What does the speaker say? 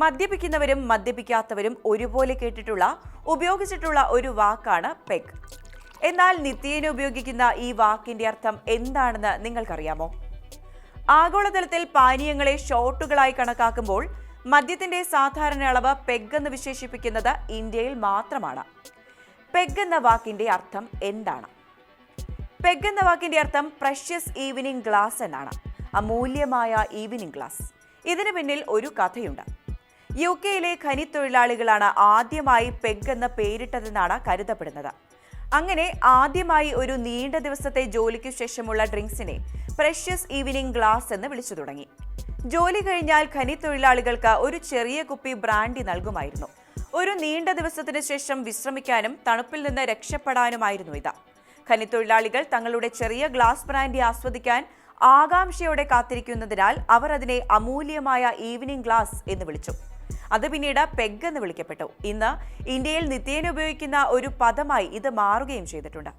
മദ്യപിക്കുന്നവരും മദ്യപിക്കാത്തവരും ഒരുപോലെ കേട്ടിട്ടുള്ള ഉപയോഗിച്ചിട്ടുള്ള ഒരു വാക്കാണ് പെഗ്. എന്നാൽ നിത്യേന ഉപയോഗിക്കുന്ന ഈ വാക്കിന്റെ അർത്ഥം എന്താണെന്ന് നിങ്ങൾക്കറിയാമോ? ആഗോളതലത്തിൽ പാനീയങ്ങളെ ഷോട്ടുകളായി കണക്കാക്കുമ്പോൾ മദ്യത്തിന്റെ സാധാരണ അളവ് പെഗ് എന്ന് വിശേഷിപ്പിക്കുന്നത് ഇന്ത്യയിൽ മാത്രമാണ്. പെഗ് എന്ന വാക്കിന്റെ അർത്ഥം എന്താണ്? പെഗ് എന്ന വാക്കിന്റെ അർത്ഥം പ്രഷ്യസ് ഈവനിങ് ഗ്ലാസ് എന്നാണ് അമൂല്യമായ ഈവനിങ് ഗ്ലാസ്. ഇതിനു പിന്നിൽ ഒരു കഥയുണ്ട്. യു കെയിലെ ഖനിത്തൊഴിലാളികളാണ് ആദ്യമായി പെഗ് എന്ന പേരിട്ടതെന്നാണ് കരുതപ്പെടുന്നത്. അങ്ങനെ ആദ്യമായി ഒരു നീണ്ട ദിവസത്തെ ജോലിക്ക് ശേഷമുള്ള ഡ്രിങ്ക്സിനെ പ്രഷ്യസ് ഈവനിങ് ഗ്ലാസ് എന്ന് വിളിച്ചു തുടങ്ങി. ജോലി കഴിഞ്ഞാൽ ഖനിത്തൊഴിലാളികൾക്ക് ഒരു ചെറിയ കുപ്പി ബ്രാൻഡി നൽകുമായിരുന്നു. ഒരു നീണ്ട ദിവസത്തിന് ശേഷം വിശ്രമിക്കാനും തണുപ്പിൽ നിന്ന് രക്ഷപ്പെടാനുമായിരുന്നു ഇത്. ഖനിത്തൊഴിലാളികൾ തങ്ങളുടെ ചെറിയ ഗ്ലാസ് ബ്രാൻഡി ആസ്വദിക്കാൻ ആകാംക്ഷയോടെ കാത്തിരിക്കുന്നതിനാൽ അവർ അതിനെ അമൂല്യമായ ഈവനിംഗ് ഗ്ലാസ് എന്ന് വിളിച്ചു. അത് പിന്നീട് പെഗ് എന്ന് വിളിക്കപ്പെട്ടു. ഇന്ന് ഇന്ത്യയിൽ നിത്യേന ഉപയോഗിക്കുന്ന ഒരു പദമായി ഇത് മാറുകയും ചെയ്തിട്ടുണ്ട്.